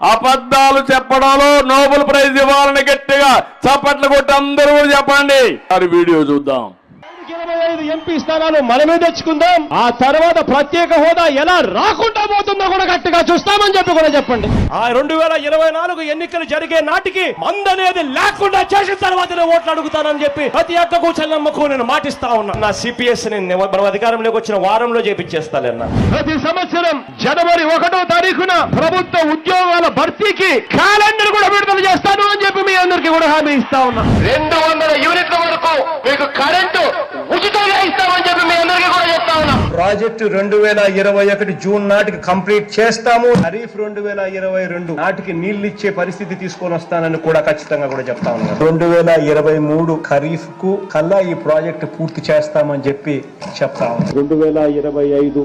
అబద్ధాలు చెప్పడంలో Nobel prize ఇవ్వాలని గట్టిగా చప్పట్లు కొట్టి అందరూ చెప్పండి. వీడియో చూద్దాం. ఇరవై ఐదు ఎంపీ స్థానాలు మనమే తెచ్చుకుందాం. ఆ తర్వాత ప్రత్యేక హోదా ఎలా రాకుండా పోతుందో కూడా గట్టిగా చూస్తామని చెప్పి కూడా చెప్పండి. ఆ రెండు వేల ఇరవై నాలుగు ఎన్నికలు జరిగే నాటికి మందనేది లేకుండా చేసిన తర్వాతనే ఓట్లు అడుగుతానని చెప్పి ప్రతి అక్కకు చెల్లమ్మకు నేను మాటిస్తా ఉన్నా. నా సిపిఎస్ మనం అధికారంలోకి వచ్చిన వారంలో చేపించేస్తానన్నా ప్రతి సంవత్సరం జనవరి ఒకటో తారీఖున ప్రభుత్వ ఉద్యోగాల భర్తీకి క్యాలెండర్ కూడా విడుదల చేస్తాను అని చెప్పి మీ అందరికీ కూడా హామీ ఇస్తా ఉన్నా. రెండు వందల యూనిట్ల వరకు మీకు కరెంటు ఉచితంగా ఇస్తామని చెప్పి మీ అందరికీ కూడా చెప్తా ఉన్నాం. ప్రాజెక్టు రెండు వేల ఇరవై ఒకటి జూన్ నాటికి కంప్లీట్ చేస్తాము. ఖరీఫ్ రెండు వేల ఇరవై రెండు నాటికి నీళ్ళు ఇచ్చే పరిస్థితి తీసుకొని వస్తానని కూడా ఖచ్చితంగా కూడా చెప్తా ఉన్నాను రెండు వేల ఇరవై మూడు ఖరీఫ్కు కల్లా ఈ ప్రాజెక్టు పూర్తి చేస్తామని చెప్పి చెప్తా ఉన్నాను రెండు వేల ఇరవై ఐదు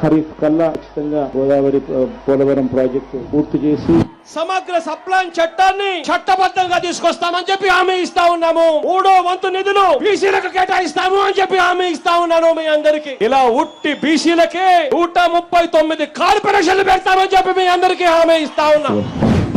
ఖరీఫ్ కల్లా ఖచ్చితంగా గోదావరి పోలవరం ప్రాజెక్టు పూర్తి చేసి సమగ్ర సప్లాన్ చట్టాన్ని చట్టబద్ధంగా తీసుకొస్తామని చెప్పి హామీ ఇస్తా ఉన్నాము. మూడో వంతు నిధులు బీసీలకు కేటాయిస్తాము అని చెప్పి హామీ ఇస్తా ఉన్నాను మీ అందరికి. ఇలా ఉట్టి బీసీలకే నూట ముప్పై తొమ్మిది కార్పొరేషన్లు పెడతామని చెప్పి మీ అందరికి హామీ ఇస్తా ఉన్నాం.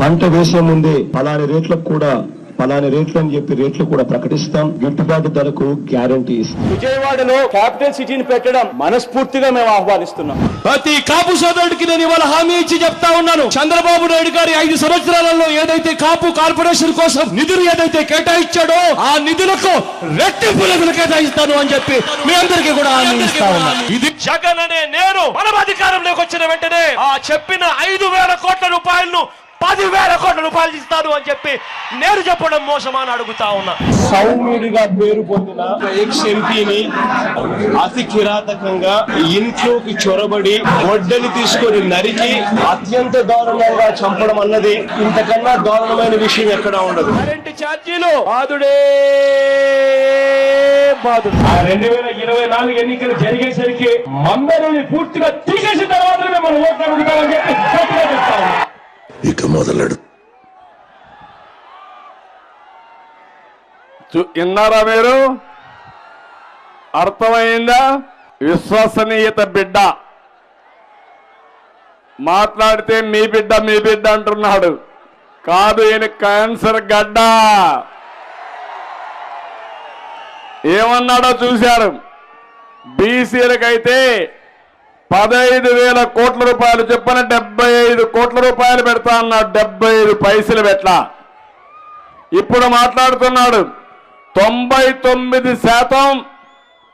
పంట వేసే ముందే పలాని రేట్లకు కూడా పలాని రేట్లు అని చెప్పి రేట్లు కూడా ప్రకటిస్తాం. గిట్టుబాటు ధరకు గ్యారంటీ ఇస్తాం. విజయవాడలో క్యాపిటల్ సిటీని పెట్టడం మనస్ఫూర్తిగా మేము ఆహ్వానిస్తున్నాం. ప్రతి కాపు సోదరుడికి నేను ఇవాళ హామీ ఇచ్చి చెప్తా ఉన్నాను. చంద్రబాబు నాయుడు గారి ఐదు సంవత్సరాలలో ఏదైతే కాపు కార్పొరేషన్ కోసం నిధులు ఏదైతే కేటాయించాడో ఆ నిధులకు రెట్టింపు నిధులు కేటాయిస్తాను అని చెప్పి మీ అందరికీ కూడా హామీ ఇస్తా ఉన్నాను ఇది జగన్ అనే నేను మనం అధికారంలోకి వచ్చిన వెంటనే ఆ చెప్పిన ఐదు వేల కోట్ల రూపాయలను పదివేల కోట్ల రూపాయలు ఇస్తాను అని చెప్పి నేను చెప్పడం మోసమా అని అడుగుతా ఉన్నా. సౌమ్యుడిగా పేరు పొందిన ఎక్స్ ఎంపీని అతి కిరాతకంగా ఇంట్లోకి చొరబడి గొడ్డలి తీసుకొని నరికి అత్యంత దారుణంగా చంపడం అన్నది ఇంతకన్నా దారుణమైన విషయం ఎక్కడా ఉండదు. కరెంటు ఛార్జీలు బాదుడు. ఆ రెండు వేల ఇరవై నాలుగు ఎన్నికలు జరిగేసరికి మందరిని పూర్తిగా తీసేసిన తర్వాత మనం ఓట్లు అడుగుతామని చెప్పి గట్టిగా చెప్తా ఉన్నాం. ఇక విన్నారా మీరు? అర్థమైందా? విశ్వసనీయత బిడ్డ. మాట్లాడితే మీ బిడ్డ మీ బిడ్డ అంటున్నాడు. కాదు ఈయన క్యాన్సర్ గడ్డ. ఏమన్నాడో చూశారు. బీసీలకైతే పదహైదు వేల కోట్ల రూపాయలు చెప్పిన డెబ్బై ఐదు కోట్ల రూపాయలు పెడతా అన్నాడు డెబ్బై ఐదు పైసలు పెట్లా ఇప్పుడు మాట్లాడుతున్నాడు. తొంభై తొమ్మిది శాతం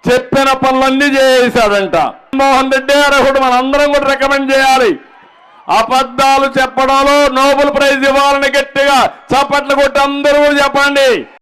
చెప్పిన పనులన్నీ చేశాడంట మోహన్ రెడ్డి అర్హుడు మనందరం కూడా రికమెండ్ చేయాలి. అబద్ధాలు చెప్పడంలో నోబెల్ ప్రైజ్ ఇవ్వాలని గట్టిగా చప్పట్లు కొట్టి అందరూ చెప్పండి.